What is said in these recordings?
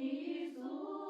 Иисус.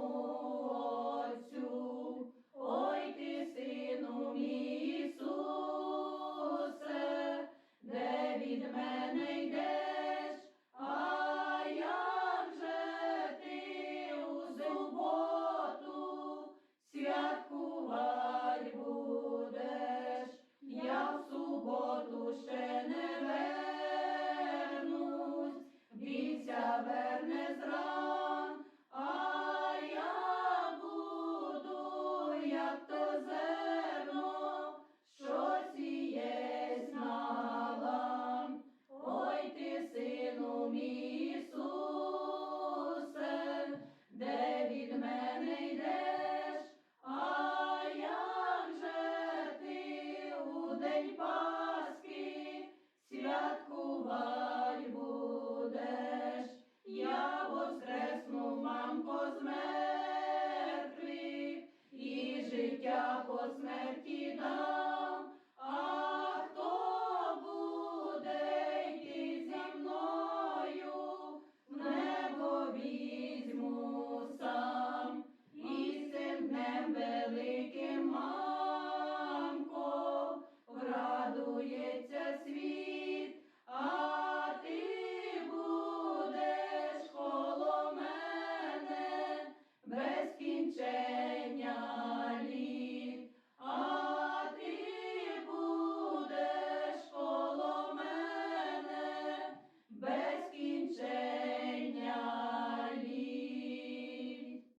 more. життя по смерті.